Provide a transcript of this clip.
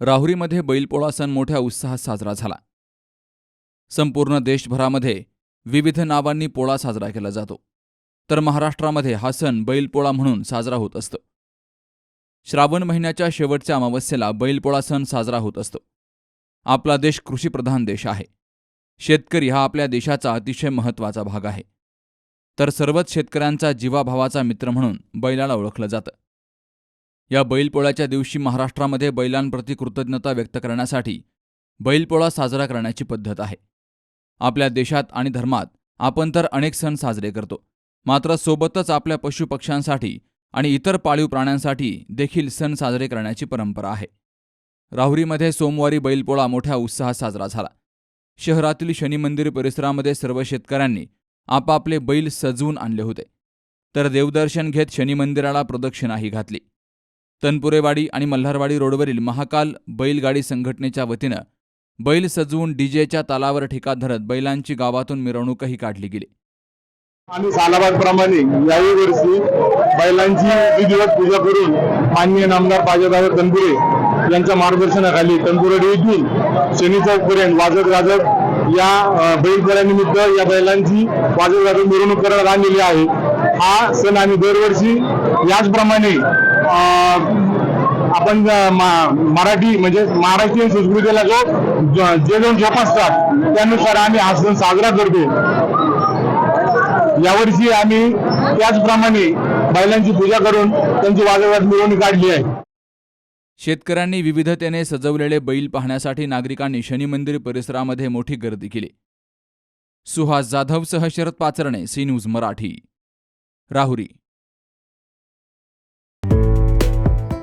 राहुरीमध्ये बैलपोळा सण मोठ्या उत्साहात साजरा झाला. संपूर्ण देशभरामध्ये विविध नावांनी पोळा साजरा केला जातो. तर महाराष्ट्रामध्ये हा सण बैलपोळा म्हणून साजरा होत असतो. श्रावण महिन्याच्या शेवटच्या अमावस्येला बैलपोळा सण साजरा होत असतो. आपला देश कृषीप्रधान देश आहे. शेतकरी हा आपल्या देशाचा अतिशय महत्त्वाचा भाग आहे. तर सर्वच शेतकऱ्यांचा जीवाभावाचा मित्र म्हणून बैलाला ओळखलं जातं. या बैलपोळ्याच्या दिवशी महाराष्ट्रामध्ये बैलांप्रती कृतज्ञता व्यक्त करण्यासाठी बैलपोळा साजरा करण्याची पद्धत आहे. आपल्या देशात आणि धर्मात आपण तर अनेक सण साजरे करतो. मात्र सोबतच आपल्या पशुपक्ष्यांसाठी आणि इतर पाळीव प्राण्यांसाठी देखील सण साजरे करण्याची परंपरा आहे. राहुरीमध्ये सोमवारी बैलपोळा मोठ्या उत्साहात साजरा झाला. शहरातील शनिमंदिर परिसरामध्ये सर्व शेतकऱ्यांनी आपापले बैल सजवून आणले होते. तर देवदर्शन घेत शनिमंदिराला प्रदक्षिणाही घातली. तनपुरेवाडी आणि मल्हारवाडी रोडवरील महाकाल बैलगाडी संघटनेच्या वतीनं बैल सजवून डीजेच्या तालावर ठिका धरत बैलांची गावातून मिरवणूकही काढली गेली. आम्ही सालाबादप्रमाणे याही वर्षी बैलांची विधिवत पूजा करून माननीय नामदार बाजादावर तनपुरे यांच्या मार्गदर्शनाखाली तनपुरे येथील शनी चौकपर्यंत वाजत गाजत या बैलपोळ्यानिमित्त या बैलांची वाजत गाजत मिरवणूक करण्यात आणलेली आहे. हा सण आम्ही दरवर्षी याचप्रमाणे आपण अं, मराठी म्हणजे महाराष्ट्रीयन संस्कृतीला जो जे दोन जोपासतात त्यानुसार आम्ही हा सण साजरा करतो. यावर्षी आम्ही त्याचप्रमाणे बैलांची पूजा करून त्यांची वाजवत मिरवणूक काढली आहे. शेतकऱ्यांनी विविधतेने सजवलेले बैल पाहण्यासाठी नागरिकांनी शनी मंदिर परिसरामध्ये मोठी गर्दी केली. Suhas जाधवसह Sharad Pacharne C news Marathi. Rahuri.